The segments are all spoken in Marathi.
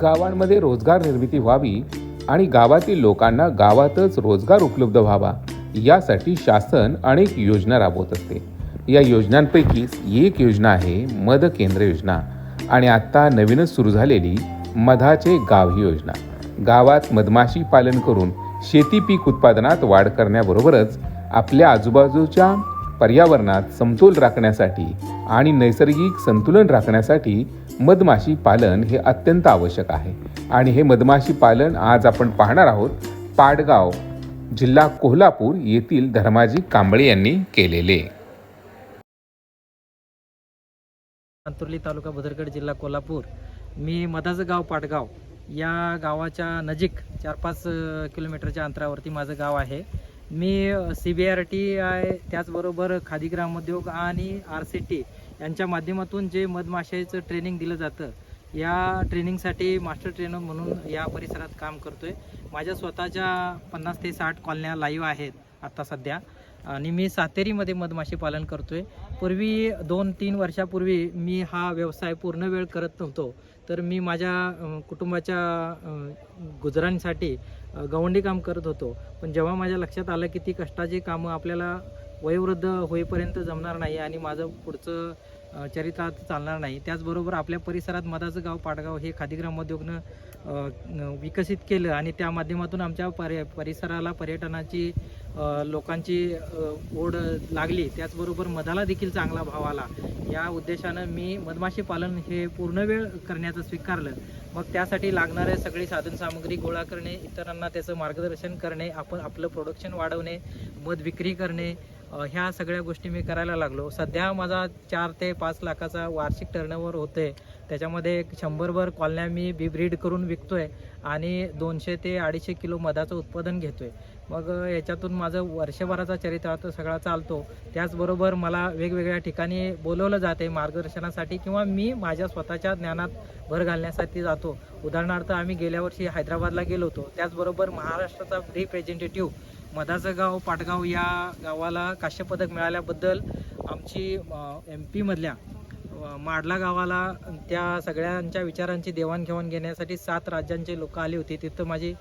गावांमध्ये रोजगार निर्मिती व्हावी आणि गावातील लोकांना गावातच रोजगार उपलब्ध व्हावा यासाठी शासन अनेक योजना राबवत असते. या योजनांपैकीच एक योजना आहे मध केंद्र योजना आणि आत्ता नवीनच सुरू झालेली मधाचे गाव ही योजना. गावात मधमाशी पालन करून शेती पीक उत्पादनात वाढ करण्याबरोबरच आपल्या आजूबाजूच्या पर्यावरणात समतोल राखण्यासाठी आणि नैसर्गिक संतुलन राखण्यासाठी मधमाशी पालन हे अत्यंत आवश्यक आहे. आणि हे मधमाशी पालन आज आपण पाहणार आहोत. पाडगाव जिल्हा कोल्हापूर येथील धर्माजी कांबळे यांनी केलेले. अंतुर्ली तालुका भदरगड जिल्हा कोल्हापूर. मी मधाचं गाव पाटगाव या गावाच्या नजीक चार पाच किलोमीटरच्या अंतरावरती माझं गाव आहे. मी सी बी आर टी आहे त्याचबरोबर खादी ग्रामोद्योग आणि आर सी टी यांच्या माध्यमातून जे मधमाशाचं ट्रेनिंग दिलं जातं या ट्रेनिंगसाठी मास्टर ट्रेनर म्हणून या परिसरात काम करतोय. माझ्या स्वतःच्या पन्नास ते साठ कॉलन्या लाईव्ह आहेत आत्ता सध्या. आणि मी सातेरीमध्ये मधमाशी पालन करतोय. पूर्वी दोन तीन वर्षापूर्वी मी हा व्यवसाय पूर्ण वेळ करत नव्हतो. तर मी माझ्या कुटुंबाच्या गुजरांसाठी गवंडी काम करत होतो. पण जेव्हा माझ्या लक्षात आलं की ती कष्टाची कामं आपल्याला वयोवृद्ध होईपर्यंत जमणार नाही आणि माझं पुढचं चरित्रार्थ चालणार नाही. त्याचबरोबर आपल्या परिसरात मधाचं गाव पाटगाव हे खादीग्राम उद्योगनं विकसित केलं आणि त्या माध्यमातून आमच्या पर्य परिसराला पर्यटनाची लोकांची ओढ लागली. त्याचबरोबर मधाला देखील चांगला भाव आला. या उद्देशानं मी मधमाशी पालन हे पूर्ण वेळ करण्याचं स्वीकारलं. मग त्यासाठी लागणारे सगळी साधनसामुग्री गोळा करणे इतरांना त्याचं मार्गदर्शन करणे आपण आपलं प्रोडक्शन वाढवणे मध विक्री करणे ह्या सगळ्या गोष्टी मी करायला लागलो. सध्या माझा चार ते पाच लाखाचा वार्षिक टर्नओव्हर होते त्याच्यामध्ये एक शंभरभर कॉलन्या मी बी ब्रीड करून विकतोय आणि दोनशे ते अडीचशे किलो मधाचं उत्पादन घेतोय. मग याच्यातून माझं वर्षभराचा चरित्रार्थ सगळा चालतो. त्याचबरोबर मला वेगवेगळ्या ठिकाणी बोलवलं जाते मार्गदर्शनासाठी किंवा मी माझ्या स्वतःच्या ज्ञानात भर घालण्यासाठी जातो. उदाहरणार्थ आम्ही गेल्या वर्षी हैदराबादला गेलो होतो. त्याचबरोबर महाराष्ट्राचा रिप्रेझेंटेटिव्ह मधाचं गाव पाटगाव या गावाला काश्यपदक मिळाल्याबद्दल आमची एम पीमधल्या माडला गावाला त्या सगळ्यांच्या विचारांची देवाणघेवाण घेण्यासाठी सात राज्यांचे लोक आले होते. तिथं माझी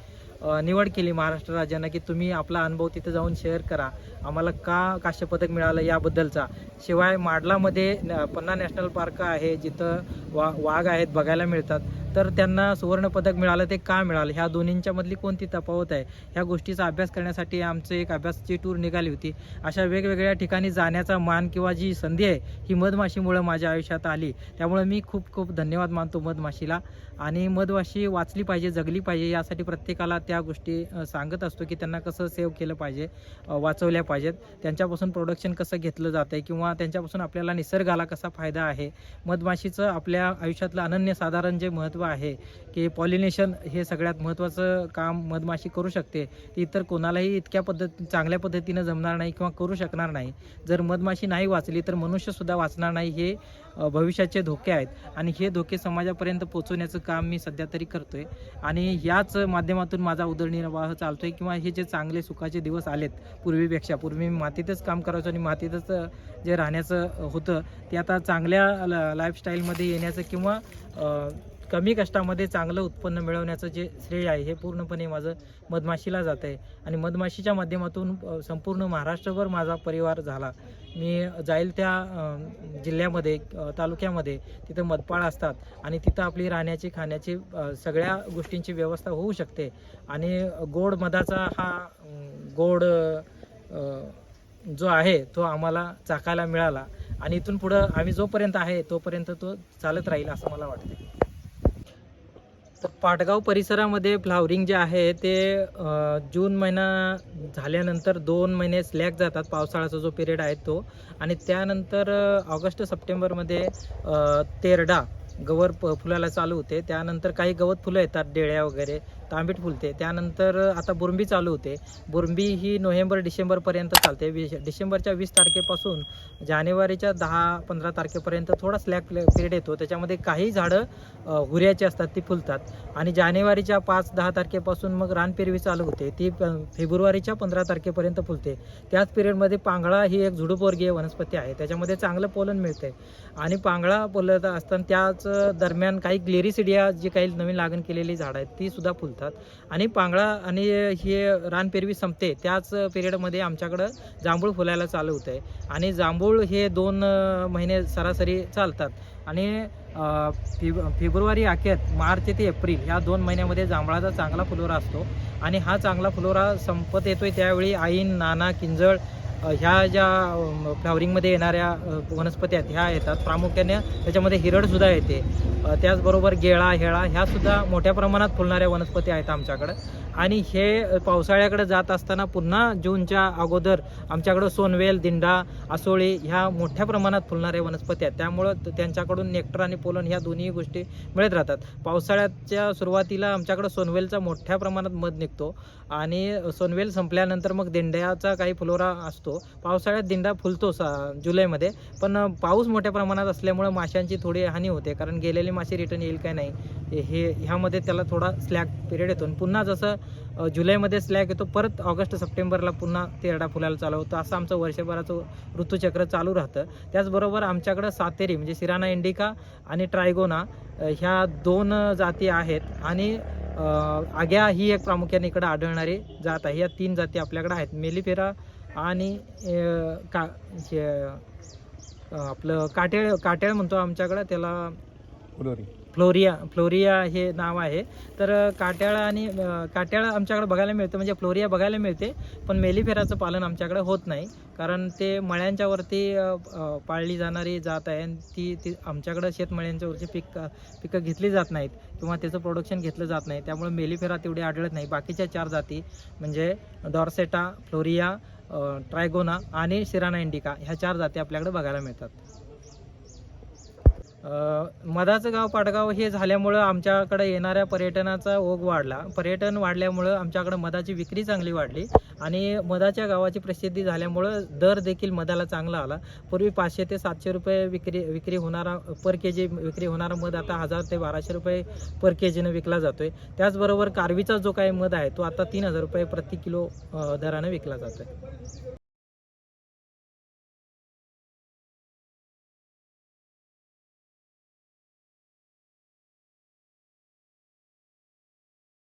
निवड केली महाराष्ट्र राज्यानं की तुम्ही आपला अनुभव तिथं जाऊन शेअर करा. आम्हाला का काश्य पदक मिळालं याबद्दलचा? शिवाय माडलामध्ये पन्ना नॅशनल पार्क आहे जिथं वा वाघ आहेत बघायला मिळतात. तर त्यांना सुवर्णपदक मिळालं ते का मिळालं? ह्या दोन्हींच्या मधली कोणती तफावत आहे? ह्या गोष्टीचा अभ्यास करण्यासाठी आमचं एक अभ्यासची टूर निघाली होती. अशा वेगवेगळ्या ठिकाणी जाण्याचा मान किंवा जी संधी आहे ही मधमाशीमुळं माझ्या आयुष्यात आली. त्यामुळे मी खूप खूप धन्यवाद मानतो मधमाशीला. आणि मधमाशी वाचली पाहिजे जगली पाहिजे यासाठी प्रत्येकाला त्या गोष्टी सांगत असतो की त्यांना कसं सेव्ह केलं पाहिजे वाचवल्या पाहिजेत. त्यांच्यापासून प्रोडक्शन कसं घेतलं जातं आहे किंवा त्यांच्यापासून आपल्याला निसर्गाला कसा फायदा आहे? मधमाशीचं आपल्या आयुष्यातलं अनन्यसाधारण जे महत्त्व आहे की पॉलिनेशन हे सगळ्यात महत्त्वाचं काम मधमाशी करू शकते. ती इतर कोणालाही इतक्या पद्धत चांगल्या पद्धतीनं जमणार नाही किंवा करू शकणार नाही. जर मधमाशी नाही वाचली तर मनुष्यसुद्धा वाचणार नाही हे भविष्याचे धोके आहेत. आणि हे धोके समाजापर्यंत पोचवण्याचं काम मी सध्या तरी करतोय. आणि याच माध्यमातून माझा उदरनिर्वाह चालतोय किंवा हे जे चांगले सुखाचे दिवस आलेत पूर्वीपेक्षा. पूर्वी मी मातीतच काम करायचो आणि मातीतच जे राहण्याचं होतं ते आता चांगल्या ल- लाईफस्टाईलमध्ये येण्याचं किंवा कमी कष्टामध्ये चांगलं उत्पन्न मिळवण्याचं जे श्रेय आहे हे पूर्णपणे माझं मधमाशीला जात आहे. आणि मधमाशीच्या माध्यमातून संपूर्ण महाराष्ट्रभर माझा परिवार झाला. मी जाईल त्या जिल्ह्यामध्ये तालुक्यामध्ये तिथं मधपाळ असतात. आणि तिथं आपली राहण्याची खाण्याची सगळ्या गोष्टींची व्यवस्था होऊ शकते. आणि गोड मधाचा हा गोड जो आहे तो आम्हाला चाकायला मिळाला. आणि इथून पुढं आम्ही जोपर्यंत आहे तोपर्यंत तो चालत राहील असं मला वाटतं तर पाटगाव परिसरामध्ये फ्लावरिंग जे आहे ते जून महिना झाल्यानंतर दोन महिने स्लॅक जातात पावसाळ्याचा जो पिरियड आहे तो. आणि त्यानंतर ऑगस्ट सप्टेंबरमध्ये तेरडा गवर प फुलायला चालू होते. त्यानंतर काही गवत फुलं येतात डेळ्या वगैरे. तांबीट फुलते. त्यानंतर आता बुरंबी चालू होते. बुरंबी ही नोव्हेंबर डिसेंबरपर्यंत चालते. वीस डिसेंबरच्या वीस तारखेपासून जानेवारीच्या दहा पंधरा तारखेपर्यंत थोडा स्लॅक पिरियड येतो. त्याच्यामध्ये काही झाडं हुऱ्याची असतात ती फुलतात. आणि जानेवारीच्या पाच दहा तारखेपासून मग रानपेरवी चालू होते. ती प- फेब्रुवारीच्या पंधरा तारखेपर्यंत फुलते. त्याच पिरियडमध्ये पांगळा ही एक झुडूपवर्गीय वनस्पती आहे. त्याच्यामध्ये चांगलं पोलन मिळते आणि पांगळा बोलत असताना त्याच दरम्यान काही ग्लेरिसिडिया जी काही नवीन लागण केलेली झाडं आहेत ती सुद्धा फुलतात. आणि पांगळा आणि हे रानपेरवी संपते त्याच पिरियडमध्ये आमच्याकडं जांभूळ फुलायला चालू होतं आहे आणि जांभूळ हे दोन महिने सरासरी चालतात. आणि फेब फेब्रुवारी अखेर मार्च ते एप्रिल ह्या दोन महिन्यामध्ये जांभळाचा चांगला फुलोरा असतो. आणि हा चांगला फुलोरा संपत येतोय त्यावेळी आईन नाना किंजळ ह्या ज्या फ्लॉवरिंगमध्ये येणाऱ्या वनस्पती आहेत ह्या येतात. प्रामुख्याने त्याच्यामध्ये हिरडसुद्धा येते. त्याचबरोबर गेळा हेळा ह्या सुद्धा मोठ्या प्रमाणात फुलणाऱ्या वनस्पती आहेत आमच्याकडं. आणि हे पावसाळ्याकडे जात असताना पुन्हा जूनच्या अगोदर आमच्याकडं सोनवेल दिंडा आसोळी ह्या मोठ्या प्रमाणात फुलणाऱ्या वनस्पती आहेत. त्यामुळं त्यांच्याकडून नेक्टर आणि पोलन ह्या दोन्ही गोष्टी मिळत राहतात. पावसाळ्याच्या सुरुवातीला आमच्याकडं सोनवेलचा मोठ्या प्रमाणात मध निघतो आणि सोनवेल संपल्यानंतर मग दिंड्याचा काही फुलोरा असतो. पावसाळ्यात दिंडा फुलतो सा जुलैमध्ये पण पाऊस मोठ्या प्रमाणात असल्यामुळं माशांची थोडी हानी होते कारण गेलेले मासे रिटर्न येईल काय नाही हे- हे ह्यामध्ये त्याला थोडा स्लॅग पिरियड येतो. आणि पुन्हा जसं जुलैमध्ये स्लॅग येतो. परत ऑगस्ट सप्टेंबरला पुन्हा तेरडा फुलायला चालू होतो. असं आमचं वर्षभराचं ऋतुचक्र चालू राहतं. त्याचबरोबर आमच्याकडं सातेरी म्हणजे सिराना इंडिका आणि ट्रायगोना ह्या दोन जाती आहेत. आणि आग्या ही एक प्रामुख्याने इकडं आढळणारी जात आहे. या तीन जाती आपल्याकडे आहेत. मेलिफेरा आणि का हे, आपलं काटेळ काटेळ म्हणतो आमच्याकडं. त्याला फुलोरी फ्लोरिया फ्लोरिया हे नाव आहे. तर काट्याळा आणि काट्याळा काट्याळ आमच्याकडे बघायला मिळतं म्हणजे फ्लोरिया बघायला मिळते पण मेलिफेराचं पालन आमच्याकडे होत नाही कारण ते मळ्यांच्यावरती पाळली जाणारी जात आहे आणि ती ती आमच्याकडं शेतमळ्यांच्यावरची पीक पिकं घेतली जात नाहीत किंवा त्याचं प्रोडक्शन घेतलं जात नाही. त्यामुळे मेलिफेरा तेवढी आढळत नाही. बाकीच्या चार जाती म्हणजे डॉर्सेटा फ्लोरिया ट्रायगोना आणि शिराना इंडिका ह्या चार जाती आपल्याकडे बघायला मिळतात. मधाचं गाव पाटगाव हे झाल्यामुळं आमच्याकडे येणाऱ्या पर्यटनाचा ओघ वाढला. पर्यटन वाढल्यामुळं आमच्याकडं मधाची विक्री चांगली वाढली आणि मधाच्या गावाची प्रसिद्धी झाल्यामुळं दर देखील मधाला चांगला आला. पूर्वी पाचशे ते सातशे रुपये विक्री विक्री होणारा पर के जी विक्री होणारा मध आता हजार ते बाराशे रुपये पर के जीनं विकला जातोय. त्याचबरोबर कारवीचा जो काही मध आहे तो आता तीन हजार रुपये प्रति किलो दरानं विकला जातोय.